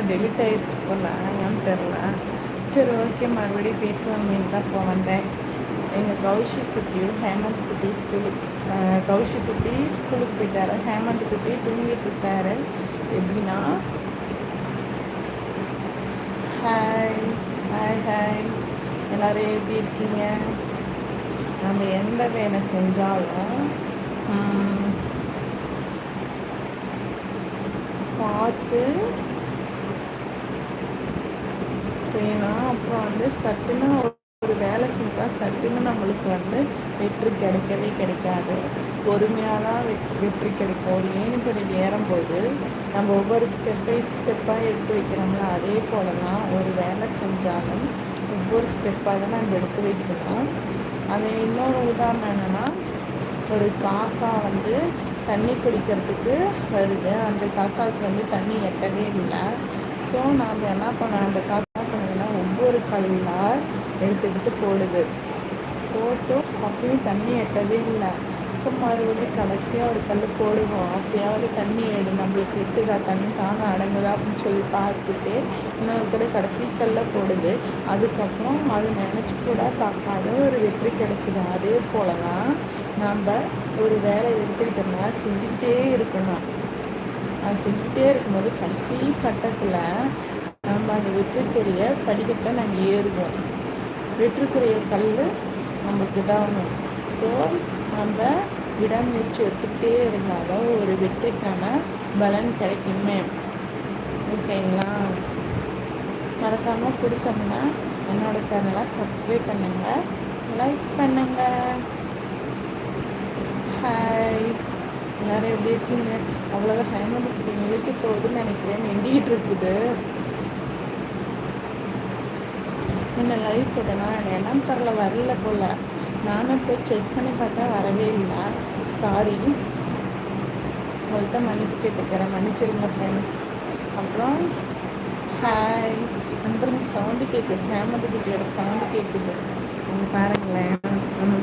ஃபுல்லாக டெலிட் ஆகிடுச்சு போல். ஏன்னு தெரில சரி ஓகே மறுபடியும் பேசுவாங்கன்னு தான் இப்போ வந்தேன். எங்கள் கௌஷிக் குட்டியும் ஹேமந்த் குட்டி ஸ்கூலுக்கு கௌஷிக் குட்டி ஸ்கூலுக்கு போயிட்டாரு. ஹேமந்த் குட்டி தூங்கிட்டு இருக்காரு. எப்படின்னா ஹாய் ஹாய் ஹாய் எல்லோரும் எப்படி இருக்கீங்க? நம்ம எந்த வேலை செஞ்சாலும் பார்த்து செய்யணும் அப்புறம் வந்து சட்டுன்னு ஒரு வேலை செஞ்சால் சட்டுன்னு நம்மளுக்கு வந்து வெற்றி கிடைக்கவே கிடைக்காது. பொறுமையாக தான் வெற்றி கிடைக்கும். ஒரு ஏணிப்படி ஏறும்போது நம்ம ஒவ்வொரு ஸ்டெப் பை ஸ்டெப்பாக எடுத்து வைக்கிறோம்ல அதே போல தான் ஒரு வேலை செஞ்சாலும் ஒவ்வொரு ஸ்டெப்பாக தான் நம்ம எடுத்து வைக்கணும் அது இன்னொரு உதாரணம் என்னென்னா ஒரு காக்கா வந்து தண்ணி குடிக்கிறதுக்கு வருது. அந்த காக்காவுக்கு வந்து தண்ணி எட்டவே இல்லை. ஸோ நாம் என்ன பண்ணோம்? அந்த காக்கா ஒவ்வொரு கல்லாக எடுத்துக்கிட்டு போடுது. போட்டும் அப்பயும் தண்ணி எட்டவே இல்லை. ஸோ மறுபடியும் கடைசியாக ஒரு கல் போடுவோம். அப்பயாவது தண்ணி எடு. நம்மளுக்கு எட்டுதா? தண்ணி தானே அடங்குதா? அப்படின்னு சொல்லி பார்த்துட்டு இன்னொரு கூட கடைசி கல்ல போடுது. அதுக்கப்புறம் அது நினச்சி கூட பார்க்காத ஒரு வெற்றி கிடைச்சிது. அதே போல தான் நம்ம ஒரு வேலை எடுத்துக்கிட்டோம்னா செஞ்சுக்கிட்டே இருக்கணும். அது செஞ்சுக்கிட்டே இருக்கும்போது கடைசி கட்டத்தில் நம்ம அந்த வெற்றிக்குரிய படிக்கட்டை நாங்கள் ஏறுவோம். வெற்றிக்குரிய கல் நம்மளுக்கு இதாகணும் ஸோ நம்ம விடாமுயற்சி எடுத்துக்கிட்டே இருந்தாலும் ஒரு வெற்றிக்கான பலன் கிடைக்குமே. ஓகேங்களா மறக்காமல் பிடிச்சோம்னா என்னோடய சேனலை சப்ஸ்கிரைப் பண்ணுங்கள் லைக் பண்ணுங்கள் ஹாய் எல்லோரும் எப்படி இருக்கீங்க? அவ்வளோதான் ஹேமந்த் குட்டி போகுதுன்னு நினைக்கிறேன். நெண்டிக்கிட்டு இருக்குது. என்ன லைவ் போட்டேன்னா என்னன்னு தெரில வரல போல். நானும் போய் செக் பண்ணி பார்த்தா வரவே இல்லை. சாரி உங்கள்கிட்ட மன்னிப்பு கேட்டுக்கிறேன். மன்னிச்சிருங்க ஃப்ரெண்ட்ஸ் அப்புறம் ஹாய் நண்பருங்க சவுண்டு கேட்குது ஹேமந்த் குட்டியோட சவுண்டு கேட்குது நீங்கள் பாருங்களேன்.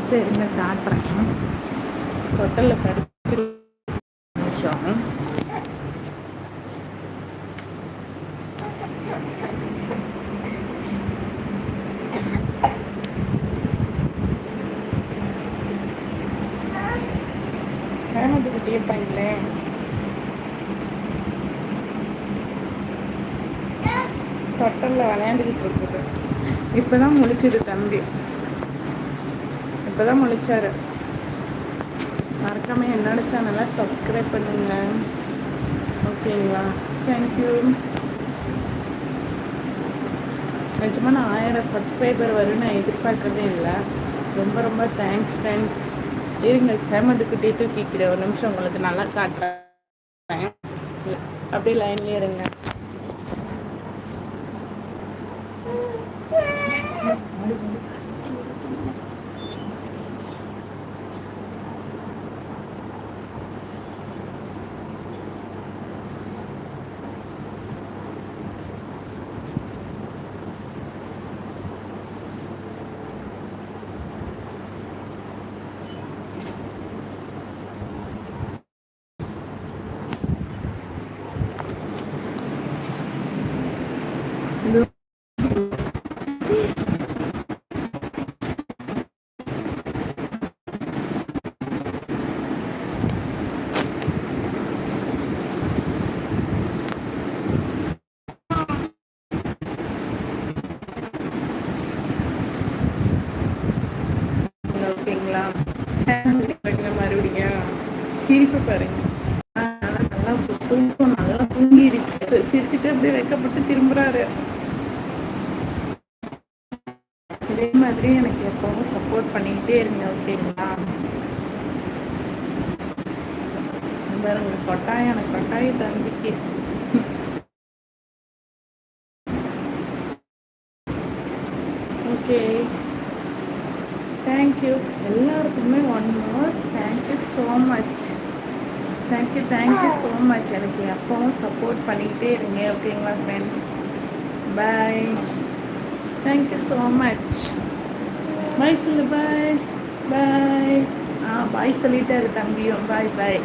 சரி இருங்க காட்டுறேன். ஹோட்டலில் படிச்சு நிமிஷம். ஹேமந்த் குட்டியே தொட்டலில் விளையாண்டுக்கிட்டு இருக்குது. இப்போதான் முழிச்சிது தம்பி. இப்போ தான் முழிச்சார். மறக்காமல் என்னோட சேனலை சப்ஸ்கிரைப் பண்ணுங்கள் ஓகேங்களா தேங்க்யூ நிஜமாக நான் ஆயிரம் சப்ஸ்கிரைபர் வரும்னு நான் எதிர்பார்க்கவே இல்லை. ரொம்ப ரொம்ப தேங்க்ஸ் ஃப்ரெண்ட்ஸ் இருங்க ஹேமந்துக்கிட்டே தூக்கிக்கிற ஒரு நிமிஷம் உங்களுக்கு நல்லா காட்டுறேன். அப்படியே லைன்லேயே இருங்க. ஓகேங்களா மறுபடியும். சிரிப்பு பாருங்க. நல்லா தூக்கம் நல்லா தூங்கிடுச்சு. சிரிச்சுட்டு அப்படியே வைக்கப்பட்டு திரும்புறாரு. இதே மாதிரி எனக்கு எப்பவும் சப்போர்ட் பண்ணிக்கிட்டே இருங்க ஓகேங்களா? பாருங்க கொட்டாயம் எனக்கு கொட்டாய தம்பிக்கு. ஓகே. தேங்க்யூ எல்லாருக்குமே one more thank you so much thank you thank you so much எனக்கு எப்பவும் சப்போர்ட் பண்ணிக்கிட்டே இருங்க ஓகேங்களா friends bye thank you so much bye சொல்லு பாய் பாய் ஆ பாய் சொல்லிட்டாரு தம்பியும். பாய் பாய்